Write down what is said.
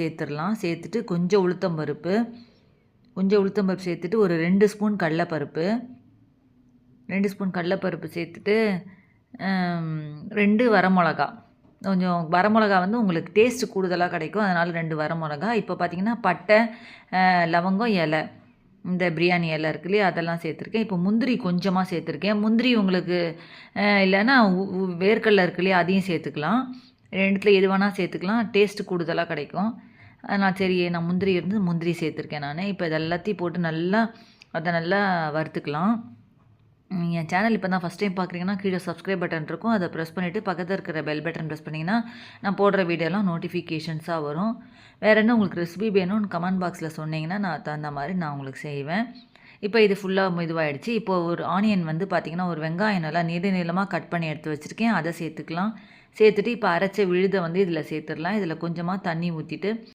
சேர்த்துடலாம். சேர்த்துட்டு கொஞ்சம் உளுத்தம் பருப்பு. கொஞ்சம் உளுத்தம் பருப்பு சேர்த்துட்டு ஒரு ரெண்டு ஸ்பூன் கடலப்பருப்பு. ரெண்டு ஸ்பூன் கடலப்பருப்பு சேர்த்துட்டு ரெண்டு வரமிளகா. கொஞ்சம் வரமிளகா வந்து உங்களுக்கு டேஸ்ட்டு கூடுதலாக கிடைக்கும். அதனால் ரெண்டு வரமிளகா. இப்போ பார்த்தீங்கன்னா பட்டை லவங்கம் இலை. இந்த பிரியாணி இலை இருக்கு இல்லையா? அதெல்லாம் சேர்த்துருக்கேன். இப்போ முந்திரி கொஞ்சமாக சேர்த்துருக்கேன். முந்திரி உங்களுக்கு இல்லைன்னா வேர்க்கடலை இருக்கு இல்லையா? அதையும் சேர்த்துக்கலாம். ரெண்டுத்தில் எது வேணால் சேர்த்துக்கலாம். டேஸ்ட்டு கூடுதலாக கிடைக்கும். நான் சரி நான் முந்திரி இருந்து முந்திரி சேர்த்துருக்கேன் நான். இப்போ இது எல்லாத்தையும் போட்டு நல்லா அதை நல்லா வறுத்துக்கலாம். என் சேனல் இப்போ தான் ஃபஸ்ட் டைம் பார்க்குறீங்கன்னா கீழே சப்ஸ்கிரைப் பட்டன் இருக்கும். அதை ப்ரெஸ் பண்ணிவிட்டு பக்கத்தில் இருக்கிற பெல் பட்டன் ப்ரெஸ் பண்ணிங்கன்னா நான் போடுற வீடியோலாம் நோட்டிஃபிகேஷன்ஸாக வரும். வேறு என்ன உங்களுக்கு ரெசிபி வேணும்னு கமெண்ட் பாக்ஸில் சொன்னீங்கன்னா நான் தகுந்த மாதிரி நான் உங்களுக்கு செய்வேன். இப்போ இது ஃபுல்லாக இதுவாகிடுச்சு இப்போ ஒரு ஆனியன் வந்து பார்த்திங்கன்னா ஒரு வெங்காயம் நல்லா நீதி நீளமாக கட் பண்ணி எடுத்து வச்சுருக்கேன். அதை சேர்த்துக்கலாம். சேர்த்துட்டு இப்போ அரைச்ச விழுதை வந்து இதில் சேர்த்துடலாம். இதில் கொஞ்சமாக தண்ணி ஊற்றிட்டு